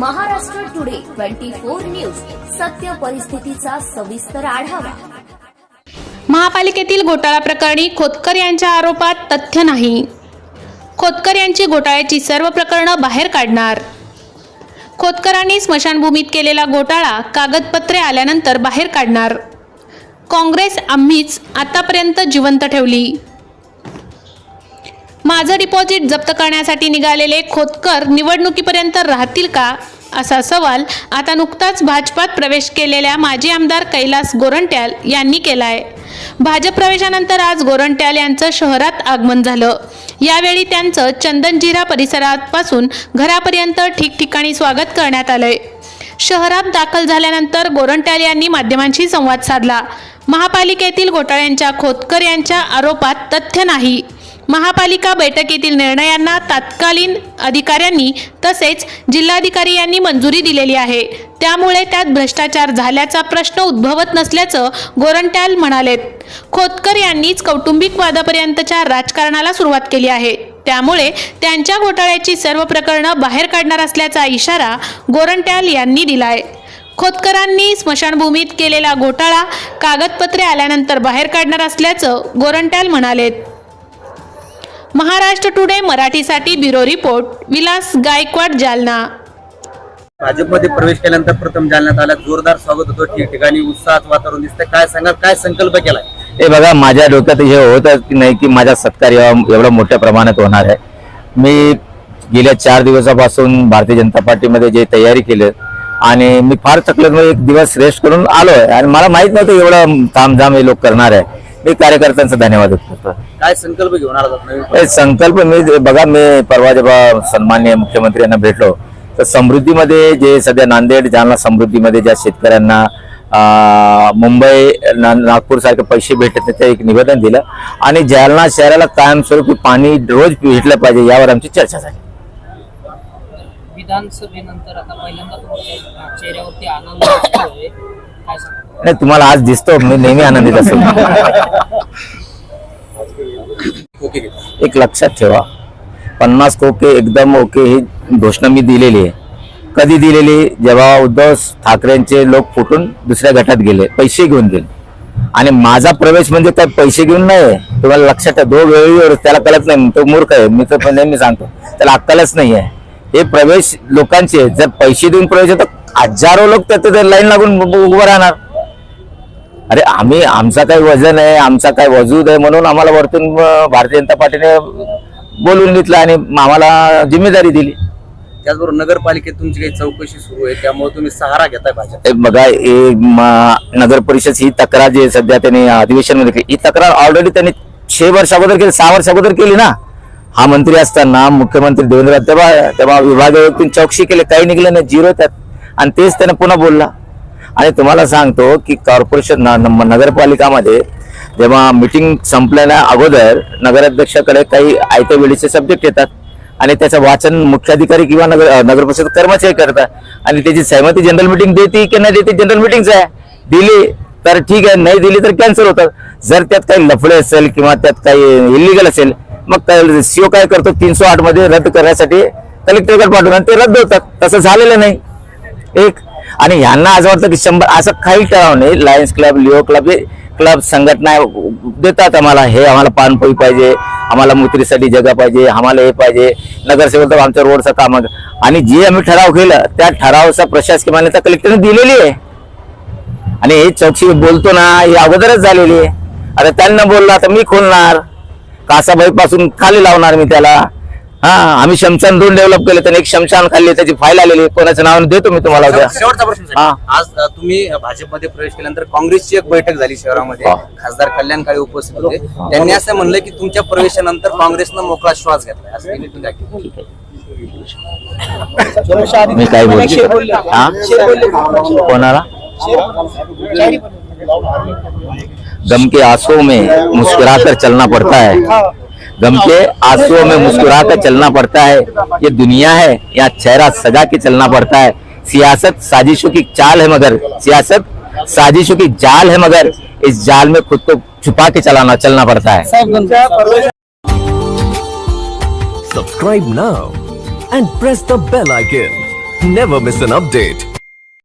Twenty four news. सत्य परिस्थितीचा सविस्तर आढावा. महापालिकेतील घोटाळा प्रकरणी खोतकर यांच्या आरोपात तथ्य नाही. खोतकर यांची घोटाळ्याची सर्व प्रकरणं बाहेर काढणार. खोतकरांनी स्मशानभूमीत केलेला घोटाळा कागदपत्रे आल्यानंतर बाहेर काढणार. काँग्रेस आम्हीच आतापर्यंत जिवंत ठेवली. माझं डिपॉझिट जप्त करण्यासाठी निघालेले खोतकर निवडणुकीपर्यंत राहतील का? असा सवाल आता नुकताच भाजपात प्रवेश केलेल्या माजी आमदार कैलास गोरंट्याल यांनी केला आहे भाजप प्रवेशानंतर आज गोरंट्याल यांचं शहरात आगमन झालं. यावेळी त्यांचं चंदनजिरा परिसरापासून घरापर्यंत ठिकठिकाणी स्वागत करण्यात आलंय. शहरात दाखल झाल्यानंतर गोरंट्याल यांनी माध्यमांशी संवाद साधला. महापालिकेतील घोटाळ्यांच्या खोतकर यांच्या आरोपात तथ्य नाही. महापालिका बैठकीतील निर्णयांना तात्कालीन अधिकाऱ्यांनी तसेच जिल्हाधिकारी यांनी मंजुरी दिलेली आहे. त्यामुळे त्यात भ्रष्टाचार झाल्याचा प्रश्न उद्भवत नसल्याचं गोरंट्याल म्हणालेत. खोतकर यांनीच कौटुंबिक वादापर्यंतच्या राजकारणाला सुरुवात केली आहे. त्यामुळे त्यांच्या घोटाळ्याची सर्व प्रकरणं बाहेर काढणार असल्याचा इशारा गोरंट्याल यांनी दिलाय. खोतकरांनी स्मशानभूमीत केलेला घोटाळा कागदपत्रे आल्यानंतर बाहेर काढणार असल्याचं गोरंट्याल म्हणालेत. महाराष्ट्र टुडे मराठीसाठी ब्युरो रिपोर्ट विलास गायकवाड जालना. भाजपमध्ये प्रवेश केल्यानंतर प्रथम जालन्यात आला. जोरदार स्वागत होतं. ठिकठिकाणी उत्साहात वातावरण दिसतंय. काय सांगा काय संकल्प केलाय? हे बघा माझ्या डोक्यात हे होतं की नाही की माझा सत्कार एव- एवढा मोठ्या प्रमाणात होणार आहे. मी गेल्या चार दिवसापासून भारतीय जनता पार्टीमध्ये जे तयारी केली आणि मी फार थकलो मी एक दिवस रेस्ट करून आलोय. आणि मला माहीत नव्हतं एवढं तामझाम हे लोक करणार आहे. मी कार्यकर्त्यांचा धन्यवाद व्यक्त करतो. काय संकल्प घेऊन आला हे संकल्प मी बघा मी परवा जेव्हा सन्मान्य मुख्यमंत्री यांना भेटलो तर समृद्धीमध्ये जे सध्या नांदेड जालना समृद्धीमध्ये ज्या शेतकऱ्यांना मुंबई ना- नागपूर सारखे पैसे भेटत नाही ते एक निवेदन दिलं. आणि जालना शहराला कायमस्वरूपी पाणी रोज भेटलं पाहिजे यावर आमची चर्चा झाली. विधानसभेनंतर आता पहिल्यांदा तुमच्या चेहऱ्यावरती आनंद काय सांगता नाही तुम्हाला आज दिसतो मी नेहमी आनंदित ओके एक लक्षात ठेवा. पन्नास कोके एकदम ओके ही घोषणा मी दिलेली आहे. कधी दिलेली? जेव्हा उद्धव ठाकरेंचे लोक फुटून दुसऱ्या गटात गेले पैसे घेऊन गेले. आणि माझा प्रवेश म्हणजे काय? पैसे घेऊन नाही तुम्हाला लक्षात दो वेळीवर त्याला कळत नाही तो मूर्ख आहे मी तर पण नेहमी सांगतो. त्याला अक्कलच नाही आहे हे प्रवेश लोकांचे जर पैसे देऊन प्रवेश हजारो लोक त्यात लाईन लागून उभं राहणार. अरे आम्ही आमचा काही वजन आहे आमचा काही वजूद आहे म्हणून आम्हाला वरतून भारतीय जनता पार्टीने बोलून घेतलं आणि आम्हाला जिम्मेदारी दिली. त्याचबरोबर नगरपालिकेत तुमची काही चौकशी सुरू आहे त्यामुळे तुम्ही सहारा घेताय भाजप बघा म- नगर परिषद ही तक्रार जी सध्या त्यांनी अधिवेशनमध्ये केली. ही तक्रार ऑलरेडी त्यांनी छे वर्ष अगोदर केली सहा वर्ष अगोदर केली ना? हा मंत्री असताना मुख्यमंत्री देवेंद्र तेव्हा तेव्हा विभागीय व्यक्तीने चौकशी केली काही निघलं नाही झिरो त्यात. आणि तेच त्याने पुन्हा बोलला. आणि तुम्हाला सांगतो की कॉर्पोरेशन नगरपालिकामध्ये जेव्हा मिटिंग संपल्याच्या अगोदर नगराध्यक्षाकडे काही आयत्या वेळेचे सब्जेक्ट येतात आणि त्याचं वाचन मुख्याधिकारी किंवा नगर नगर परिषद कर्मचारी करतात. आणि त्याची सहमती जनरल मिटिंग देते की नाही देते जनरल मिटिंगच आहे. दिली तर ठीक आहे नाही दिली तर कॅन्सल होतात जर त्यात काही लफडे असेल किंवा त्यात काही इलिगल असेल मग काय सीओ काय करतो? तीनशे आठमध्ये रद्द करण्यासाठी कलेक्टरकडे पाठवून ते रद्द होतात. तसं झालेलं नाही. एक आणि ह्यांना असं वाटतं की शंभर असं काही ठराव नाही. लायन्स क्लब लिओ क्लब हे क्लब संघटना देतात आम्हाला. हे आम्हाला पानपोई पाहिजे. आम्हाला मुत्रीसाठी जगा पाहिजे. आम्हाला हे पाहिजे. नगरसेवक तर आमच्या रोडचं काम आणि जे आम्ही ठराव केलं त्या ठरावाचा प्रशासकीय मान्यता कलेक्टरने दिलेली आहे. आणि हे चौकशी बोलतो ना ही अगोदरच झालेली आहे. आता त्यांना बोलला तर मी खोलणार. कासाबाई पासून खाली लावणार मी त्याला. हा आम्ही शमशान दोन डेव्हलप केले तर एक शमशान खाल्ली त्याची फाईल आलेली. कोणाच्या नावाने देतो मी तुम्हाला उद्या. शेवटचा प्रश्न साहेब. हा. आज अ, तुम्ही भाजपमध्ये प्रवेश केल्यानंतर काँग्रेसची एक बैठक झाली शहरामध्ये. हा. खासदार कल्याण काळे उपस्थित होते. त्यांनी असं म्हणलं की तुमच्या प्रवेशानंतर काँग्रेसनं मोकळा श्वास घेतलाय असं त्यांनी टीका केली. मी काय बोलतो हा? कोणाला? गम के आंसुओं में मुस्कुराकर चलना पड़ता है. गम के आंसुओं में मुस्कुरा कर चलना पड़ता है। ये दुनिया है यहाँ चेहरा सजा के चलना पड़ता है। सियासत साजिशों की चाल है मगर सियासत साजिशों की जाल है मगर इस जाल में खुद को छुपा के चलाना चलना पड़ता है। Subscribe now and press the bell icon Never miss an update.